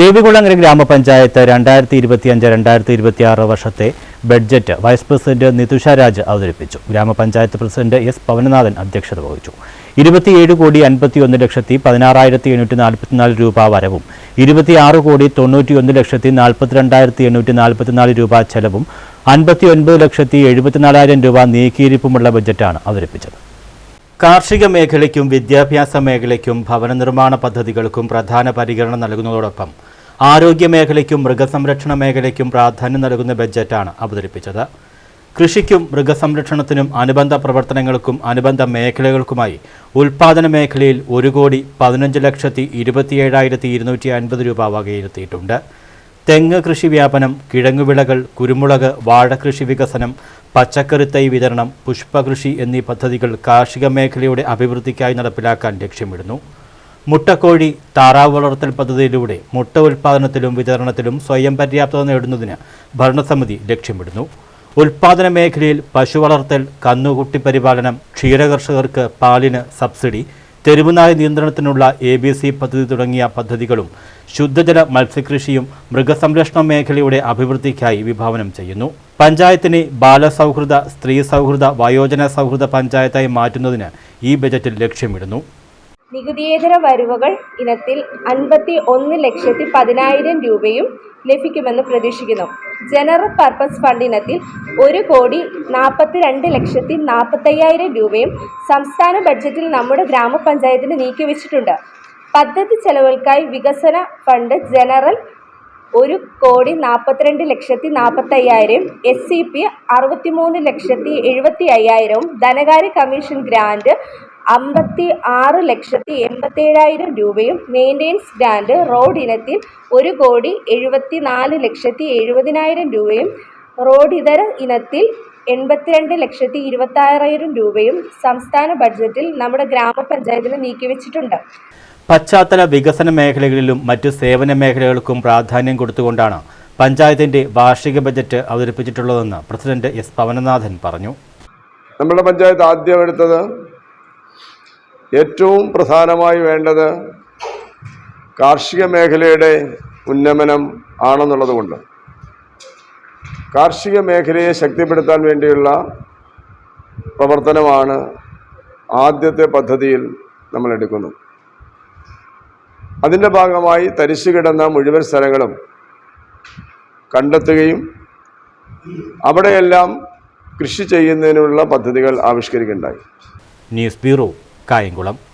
ദേവികുളങ്ങര ഗ്രാമപഞ്ചായത്ത് രണ്ടായിരത്തി ഇരുപത്തി അഞ്ച് രണ്ടായിരത്തി ഇരുപത്തി ആറ് വർഷത്തെ budget vice president Nithusha Raj അവതരിപ്പിച്ചു. ഗ്രാമപഞ്ചായത്ത് പ്രസിഡന്റ് എസ് പവനനാഥൻ അധ്യക്ഷത വഹിച്ചു. ഇരുപത്തിയേഴ് കോടി അൻപത്തിയൊന്ന് ലക്ഷത്തി പതിനാറായിരത്തി എണ്ണൂറ്റി നാൽപ്പത്തിനാല് രൂപ വരവും ഇരുപത്തിയാറ് കോടി തൊണ്ണൂറ്റിയൊന്ന് ലക്ഷത്തി നാൽപ്പത്തിരണ്ടായിരത്തി എണ്ണൂറ്റി നാൽപ്പത്തിനാല് രൂപ ചെലവും അൻപത്തിയൊൻപത് ലക്ഷത്തി എഴുപത്തിനാലായിരം രൂപ നീക്കിയിരിപ്പുമുള്ള ബജറ്റാണ് അവതരിപ്പിച്ചത്. കാർഷിക മേഖലയ്ക്കും വിദ്യാഭ്യാസ മേഖലയ്ക്കും ഭവന നിർമ്മാണ പദ്ധതികൾക്കും പ്രധാന പരിഗണന നൽകുന്നതോടൊപ്പം ആരോഗ്യ മേഖലയ്ക്കും മൃഗസംരക്ഷണ മേഖലയ്ക്കും പ്രാധാന്യം നൽകുന്ന ബജറ്റാണ് അവതരിപ്പിച്ചത്. കൃഷിക്കും മൃഗസംരക്ഷണത്തിനും അനുബന്ധ പ്രവർത്തനങ്ങൾക്കും അനുബന്ധ മേഖലകൾക്കുമായി ഉൽപാദന മേഖലയിൽ ഒരു കോടി പതിനഞ്ച് ലക്ഷത്തി ഇരുപത്തിയേഴായിരത്തി ഇരുന്നൂറ്റി അൻപത് രൂപ വകയിരുത്തിയിട്ടുണ്ട്. തെങ്ങ് കൃഷി വ്യാപനം കിഴങ്ങുവിളകൾ കുരുമുളക് വാഴ കൃഷി വികസനം പച്ചക്കറി തൈ വിതരണം പുഷ്പകൃഷി എന്നീ പദ്ധതികൾ കാർഷിക മേഖലയുടെ അഭിവൃദ്ധിക്കായി നടപ്പിലാക്കാൻ ലക്ഷ്യമിടുന്നു. മുട്ടക്കോഴി താറാവ് വളർത്തൽ പദ്ധതിയിലൂടെ മുട്ട ഉൽപ്പാദനത്തിലും വിതരണത്തിലും സ്വയം പര്യാപ്തത നേടുന്നതിന് ഭരണസമിതി ലക്ഷ്യമിടുന്നു. ഉൽപാദന മേഖലയിൽ പശു വളർത്തൽ കന്നുകുട്ടി പരിപാലനം ക്ഷീരകർഷകർക്ക് പാലിന് സബ്സിഡി തെരുവുനായ നിയന്ത്രണത്തിനുള്ള എ ബി സി പദ്ധതി തുടങ്ങിയ പദ്ധതികളും ശുദ്ധജല മത്സ്യകൃഷിയും മൃഗസംരക്ഷണ മേഖലയുടെ അഭിവൃദ്ധിക്കായി വിഭാവനം ചെയ്യുന്നു. പഞ്ചായത്തിനെ ബാലസൗഹൃദ സ്ത്രീ സൗഹൃദ വയോജന സൗഹൃദ പഞ്ചായത്തായി മാറ്റുന്നതിന് ഈ ബജറ്റിൽ ലക്ഷ്യമിടുന്നു. നികുതിയേതര വരവുകൾ ഇനത്തിൽ അൻപത്തി ഒന്ന് ലക്ഷത്തി പതിനായിരം രൂപയും ലഭിക്കുമെന്ന് പ്രതീക്ഷിക്കുന്നു. ജനറൽ പർപ്പസ് ഫണ്ട് ഇനത്തിൽ ഒരു കോടി നാൽപ്പത്തി രണ്ട് ലക്ഷത്തി നാൽപ്പത്തയ്യായിരം രൂപയും സംസ്ഥാന ബഡ്ജറ്റിൽ നമ്മുടെ ഗ്രാമപഞ്ചായത്തിന് നീക്കിവെച്ചിട്ടുണ്ട്. പദ്ധതി ചെലവുകൾക്കായി വികസന ഫണ്ട് ജനറൽ ഒരു കോടി നാൽപ്പത്തിരണ്ട് ലക്ഷത്തി നാൽപ്പത്തയ്യായിരം എസ് സി പി അറുപത്തിമൂന്ന് ലക്ഷത്തി എഴുപത്തി അയ്യായിരവും ധനകാര്യ കമ്മീഷൻ ഗ്രാൻഡ് അമ്പത്തി ആറ് ലക്ഷത്തി എൺപത്തേഴായിരം രൂപയും മെയിന്റെനൻസ് ഗ്രാൻഡ് റോഡ് ഇനത്തിൽ ഒരു കോടി എഴുപത്തി നാല് ലക്ഷത്തി എഴുപതിനായിരം രൂപയും റോഡിതര ഇനത്തിൽ എൺപത്തിരണ്ട് ലക്ഷത്തി ഇരുപത്താറായിരം രൂപയും സംസ്ഥാന ബഡ്ജറ്റിൽ നമ്മുടെ ഗ്രാമപഞ്ചായത്തിന് നീക്കിവെച്ചിട്ടുണ്ട്. പശ്ചാത്തല വികസന മേഖലകളിലും മറ്റ് സേവന മേഖലകൾക്കും പ്രാധാന്യം കൊടുത്തുകൊണ്ടാണ് പഞ്ചായത്തിന്റെ വാർഷിക ബജറ്റ് അവതരിപ്പിച്ചിട്ടുള്ളതെന്ന് പ്രസിഡന്റ് എസ് പവനനാഥൻ പറഞ്ഞു. നമ്മുടെ പഞ്ചായത്ത് ആദ്യം എടുത്തത് ഏറ്റവും പ്രധാനമായി വേണ്ടത് കാർഷിക മേഖലയുടെ ഉന്നമനം ആണെന്നുള്ളത് കൊണ്ട് കാർഷിക മേഖലയെ ശക്തിപ്പെടുത്താൻ വേണ്ടിയുള്ള പ്രവർത്തനമാണ് ആദ്യത്തെ പദ്ധതിയിൽ നമ്മൾ എടുക്കുന്നത് അതിന്റെ ഭാഗമായി തരിശു കിടന്ന മുഴുവൻ സ്ഥലങ്ങളും കണ്ടെത്തുകയും അവിടെയെല്ലാം കൃഷി ചെയ്യുന്നതിനുള്ള പദ്ധതികൾ ആവിഷ്കരിക്കുകയുണ്ടായി. News bureau Kayamkulam.